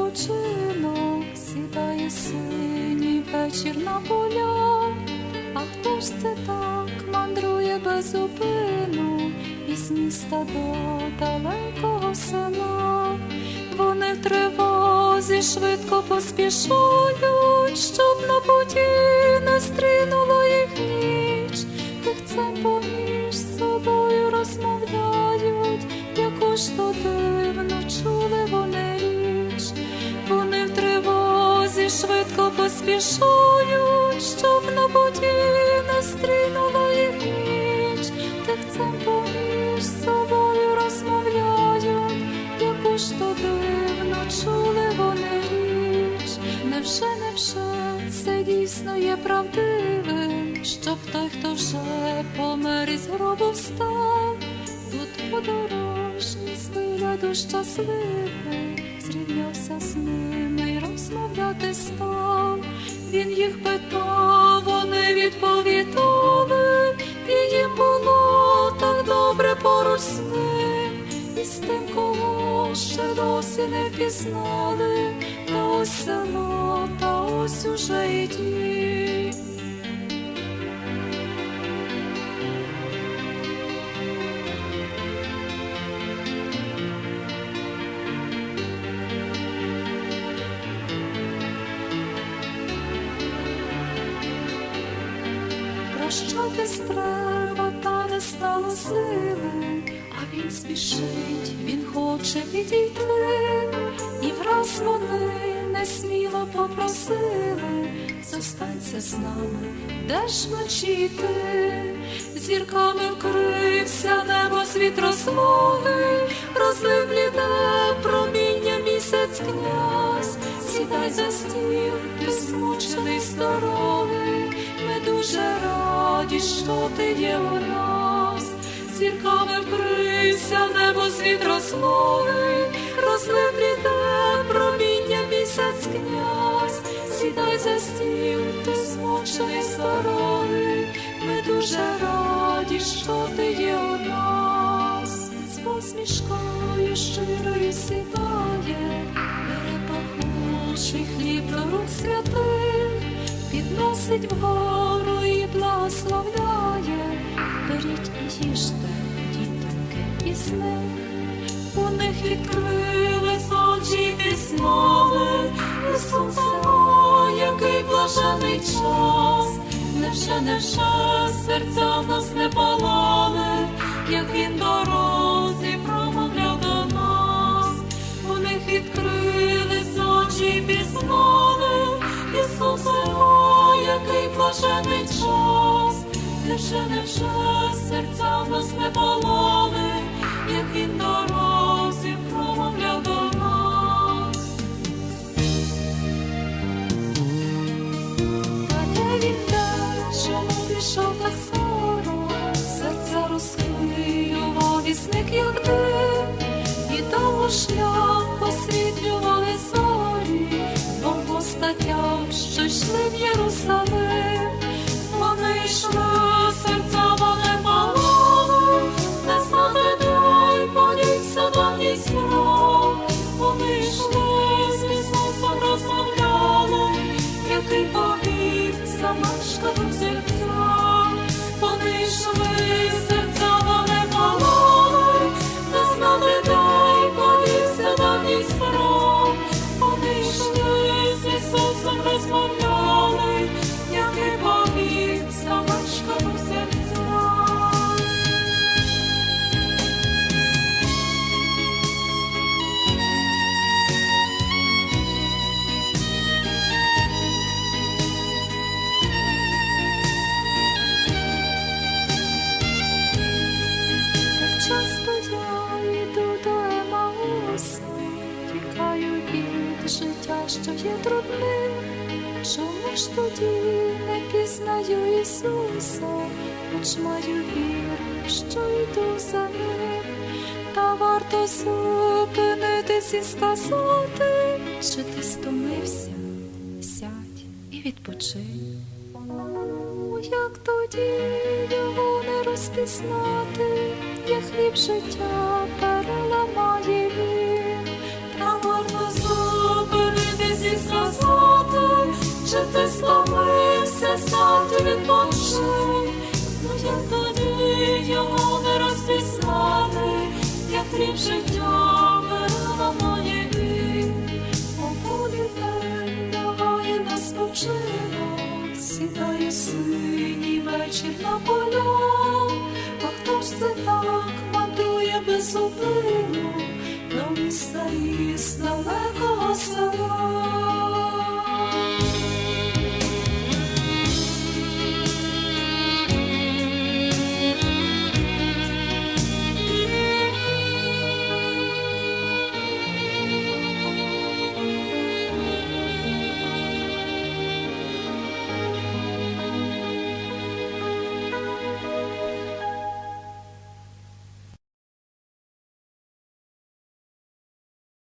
відпочинок, сідає синій вечір на поля, а хто ж це так мандрує без зупину із міста до далекого села? Вони в тривозі швидко поспішають, щоб на путі не стрінула їх ніч, швидко поспішають, щоб на путі не стрінула їх ніч, тихцем поміж собою розмовляють, яку ж то дивно чули вони річ, невже, невже це дійсно є правдивим, щоб той, хто вже помер із гробу встав, тут подорожній з вигляду щасливий, зрівнявся з ними й розмовляти став. Він їх питав, вони відповідали, і їм було так добре поруч з ним, і з тим, кого ще досі не впізнали, та ось село, та ось уже і дім. Прощатись треба, та не стало сили, а він спішить, він хоче підійти, і враз вони несміло попросили, зостанься з нами, де ж вночі ти, зірками вкрився небо світ розлоги, розлив бліде проміння місяць князь, сідай за стіл, ти змучений з ми дуже раді, що ти є у нас, зірками вкрився небо світ розмови, розлепліте проміння місяць князь, сідай за стіл, ти змучений з пахучий хліб до рук святих, підносить вгору і благословляє, беріть і їжте, дітки, із них. У них відкрились очі пізнали, Ісус, о, який блажений час, невже, невже серця в нас не палали, як він дорозі очі Ісусе, Ісус, о, який блажений час, невже, невже серця в нас не полоне, як він дорозі що йшли що є трудним. Чому ж тоді не пізнаю Ісуса, хоч маю віру, що йду за ним, та варто зупинитись і сказати, чи ти стомився, сядь і відпочинь. Як тоді його не розпізнати, як хліб життя переламає життя мила моє ви, полі на сідає синій вечір на поля, а хто ж це так мандрує без зупину, на міста існа.